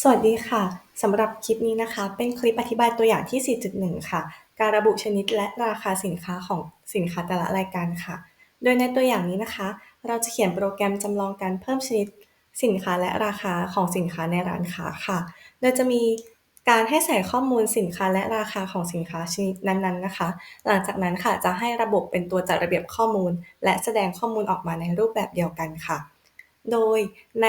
สวัสดีค่ะ สำหรับคลิปนี้นะคะ เป็นคลิปอธิบายตัวอย่างที่ 4.1 ค่ะ การระบุชนิดและราคาสินค้าของสินค้าแต่ละรายการค่ะ โดยในตัวอย่างนี้นะคะ เราจะเขียนโปรแกรมจำลองการเพิ่มชนิดสินค้าและราคาของสินค้าในร้านค้าค่ะ โดยจะมีการให้ใส่ข้อมูลสินค้าและราคาของสินค้าชนิดนั้นๆนะคะ หลังจากนั้นค่ะจะให้ระบบเป็นตัวจัดระเบียบข้อมูล และแสดงข้อมูลออกมาในรูปแบบเดียวกันค่ะ โดยใน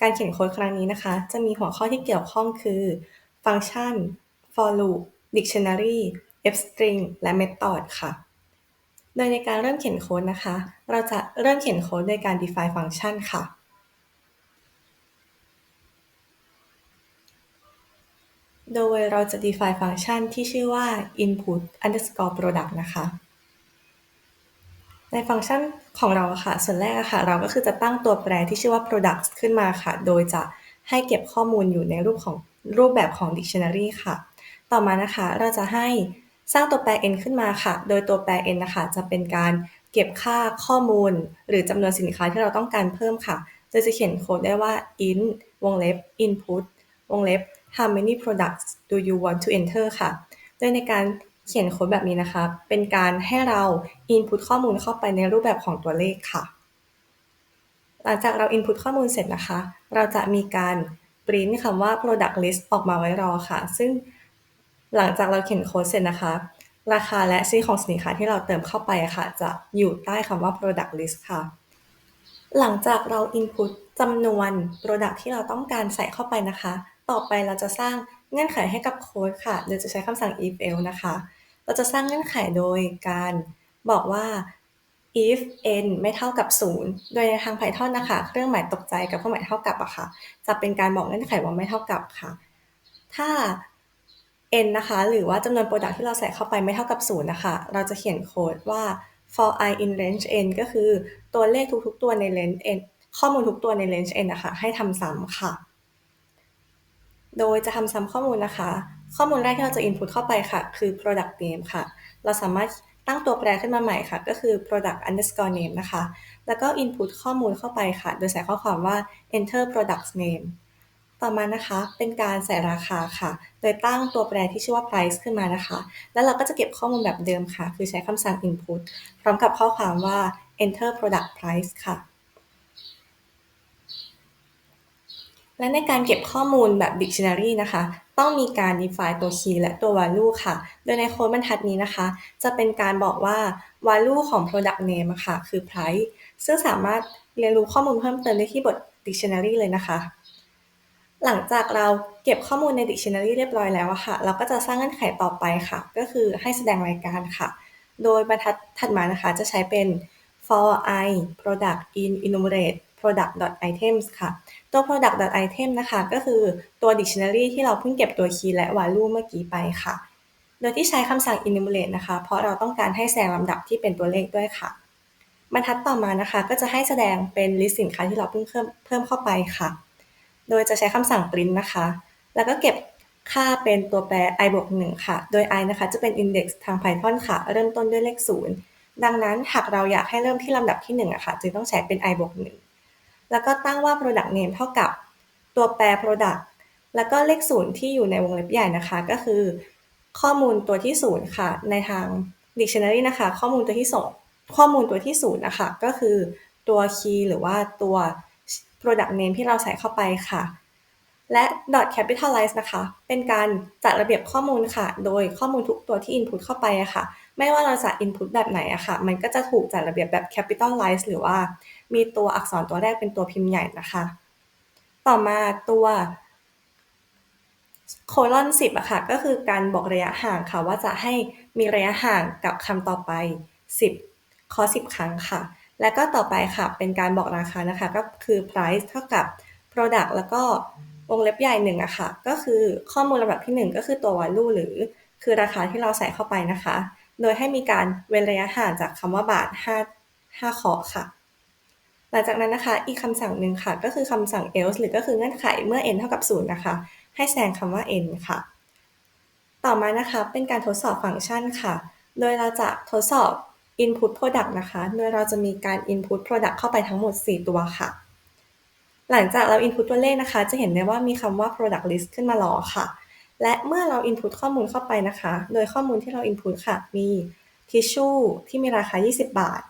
การเขียนโค้ดครั้งนี้นะคะ จะมีหัวข้อที่เกี่ยวข้องคือฟังก์ชัน for loop dictionary f-string และ method ค่ะ โดยในการเริ่มเขียนโค้ดนะคะ เราจะเริ่มเขียนโค้ดโดยการ define ฟังก์ชันค่ะ โดยเราจะ define ฟังก์ชันที่ชื่อว่า input underscore product นะคะ ในฟังก์ชันของเราค่ะ ส่วนแรกค่ะ เราก็คือจะตั้งตัวแปรที่ชื่อว่า products ขึ้นมาค่ะ โดยจะให้เก็บข้อมูลอยู่ในรูปของรูปแบบของ dictionary ค่ะ ต่อมานะคะ เราจะให้สร้างตัวแปร n ขึ้นมาค่ะ โดยตัวแปร n นะคะ จะเป็นการเก็บค่าข้อมูล หรือจำนวนสินค้าที่เราต้องการเพิ่มค่ะ โดยจะเขียนโค้ดได้ว่า int วงเล็บ input วงเล็บ how many products do you want to enter ค่ะ โดยในการ เขียนโค้ดแบบนี้นะคะ เป็นการให้เรา input ข้อมูลเข้าไปในรูปแบบของตัวเลขค่ะ หลังจากเรา input ข้อมูลเสร็จนะคะ เราจะมีการ print คำว่า product list ออกมาไว้รอค่ะ ซึ่งหลังจากเราเขียนโค้ดเสร็จนะคะ ราคาและชื่อของสินค้าที่เราเติมเข้าไปค่ะ จะอยู่ใต้คำว่า product list ค่ะ หลังจากเรา input จำนวน product ที่เราต้องการใส่เข้าไปนะคะ ต่อไปเราจะสร้างเงื่อนไขให้กับโค้ดค่ะ โดยจะใช้คำสั่ง if else นะคะ เราจะสร้างเงื่อนไขโดยการบอกว่า if n ไม่เท่ากับ 0 โดยในทาง Python นะคะ เครื่องหมายตกใจกับเครื่องหมายเท่ากับอะค่ะ จะเป็นการบอกเงื่อนไขว่าไม่เท่ากับค่ะ ถ้า n นะคะ หรือว่าจำนวน product ที่เราใส่เข้าไปไม่เท่ากับ 0 นะคะ เราจะเขียนโค้ดว่า for i in range n ก็คือตัวเลขทุกๆตัวใน range n ข้อมูลทุกตัวใน range n นะคะ ให้ทำซ้ำค่ะ โดยจะทำซ้ำข้อมูลนะคะ ข้อมูลแรกที่เราจะ input เข้าไปค่ะ คือ product name ค่ะ เราสามารถตั้งตัวแปรขึ้นมาใหม่ค่ะ ก็คือ product underscore name นะคะ แล้วก็ input ข้อมูลเข้าไปค่ะ โดยใส่ข้อความว่า enter product name ต่อมานะคะ เป็นการใส่ราคาค่ะ โดยตั้งตัวแปรที่ชื่อว่า price ขึ้นมานะคะ แล้วเราก็จะเก็บข้อมูลแบบเดิมค่ะ คือใช้คำสั่ง input พร้อมกับข้อความว่า enter product price ค่ะ และในการเก็บข้อมูลแบบ dictionary นะคะ ต้องมีการ define ตัว key และตัว value ค่ะ โดยในโค้ดบรรทัดนี้นะคะ จะเป็นการบอกว่า value ของ product name ค่ะ คือ price ซึ่งสามารถเรียนรู้ข้อมูลเพิ่มเติมได้ที่บท dictionary เลยนะคะ หลังจากเราเก็บข้อมูลใน dictionary เรียบร้อยแล้วค่ะ เราก็จะสร้างเงื่อนไขต่อไปค่ะ ก็คือให้แสดงรายการค่ะ โดยบรรทัดถัดมานะคะ จะใช้เป็น for i product in enumerate product items ค่ะ ตัว product item นะคะ ก็คือตัว dictionary ที่เราเพิ่งเก็บตัว key และ value เมื่อกี้ไปค่ะ โดยที่ใช้คำสั่ง enumerate นะคะ เพราะเราต้องการให้แสดงลำดับที่เป็นตัวเลขด้วยค่ะ บรรทัดต่อมานะคะ ก็จะให้แสดงเป็น list สินค้าที่เราเพิ่งเพิ่มเพิ่มเข้าไปค่ะ โดยจะใช้คำสั่ง print นะคะ แล้วก็เก็บค่าเป็นตัวแปร i บวก1ค่ะ โดย i นะคะ จะเป็น index ทาง Python ค่ะ เริ่มต้นด้วยเลข 0 ดังนั้นหากเราอยากให้เริ่มที่ลำดับที่1อะค่ะ จึงต้องใช้เป็น i บวก1 แล้วก็ตั้งว่า product name เท่ากับตัวแปร product แล้วก็เลขศูนย์ที่อยู่ในวงเล็บใหญ่นะคะ ก็คือ ข้อมูลตัวที่ศูนย์ค่ะ ในทาง dictionary นะคะ ข้อมูลตัวที่สองข้อมูลตัวที่ศูนย์นะคะก็คือตัว key หรือว่าตัว product name ที่เราใส่เข้าไปค่ะ และ dot capitalize นะคะ เป็นการจัดระเบียบข้อมูลค่ะ โดยข้อมูลทุกตัวที่ input เข้าไปอะค่ะ ไม่ว่าเราจะ input แบบไหนอะค่ะ มันก็จะถูกจัดระเบียบแบบ capitalize หรือว่า มีตัวอักษรตัวแรกเป็นตัวพิมพ์ใหญ่นะคะ ต่อมาตัวโคลอน10อะค่ะ ก็คือการบอกระยะห่างค่ะ ว่าจะให้มีระยะห่างกับคำต่อไป 10 ข้อ 10 ครั้งค่ะ และก็ต่อไปค่ะ เป็นการบอกราคานะคะ ก็คือ price เท่ากับ product แล้วก็วงเล็บใหญ่หนึ่งอะค่ะ ก็คือข้อมูลลำดับที่ 1 ก็คือตัว value หรือคือราคาที่เราใส่เข้าไปนะคะ โดยให้มีการเว้นระยะห่างจากคำว่าบาท5 5ข้อค่ะ หลังจากนั้นนะคะ อีกคำสั่งหนึ่งค่ะ ก็คือคำสั่ง else หรือก็คือเงื่อนไขเมื่อ n เท่ากับ 0 นะคะ ให้แสดงคำว่า n ค่ะ ต่อมานะคะ เป็นการทดสอบฟังก์ชันค่ะ โดยเราจะทดสอบ input product นะคะ โดยเราจะมีการ input product เข้าไปทั้งหมด 4 ตัวค่ะ หลังจากเรา input ตัวเลขนะคะ จะเห็นได้ว่ามีคำว่า product list ขึ้นมารอค่ะ และเมื่อเรา input ข้อมูลเข้าไปนะคะ โดยข้อมูลที่เรา input ค่ะ มี tissue ที่มีราคา 20 บาท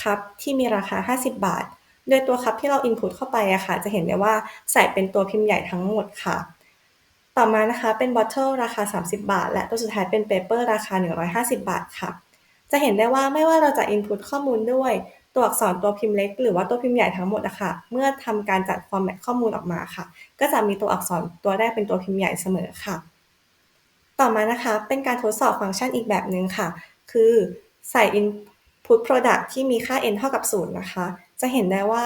คัพที่มีราคา 50 บาท โดยตัวคัพที่เรา input เข้าไปอะค่ะ จะเห็นได้ว่าใส่เป็นตัวพิมพ์ใหญ่ทั้งหมดค่ะ ต่อมานะคะเป็น bottle ราคา 30 บาท และตัวสุดท้ายเป็น paper ราคา 150 บาทค่ะ จะเห็นได้ว่าไม่ว่าเราจะ input ข้อมูลด้วย ตัวอักษรตัวพิมพ์เล็ก หรือว่าตัวพิมพ์ใหญ่ทั้งหมดอะค่ะ เมื่อทำการจัด format ข้อมูลออกมาค่ะ ก็จะมีตัวอักษรตัวแรกเป็นตัวพิมพ์ใหญ่เสมอค่ะ ต่อมานะคะเป็นการทดสอบฟังก์ชันอีกแบบหนึ่งค่ะ คือใส่ input product ที่มีค่า n เท่ากับ 0 นะคะ จะเห็นได้ว่า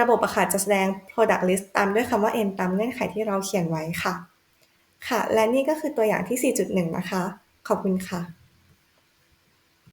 ระบบอะค่ะจะแสดง product list ตามด้วยคำว่า n ตามเงื่อนไขที่เราเขียนไว้ค่ะ ค่ะ และนี่ก็คือตัวอย่างที่ 4.1 นะคะ ขอบคุณค่ะ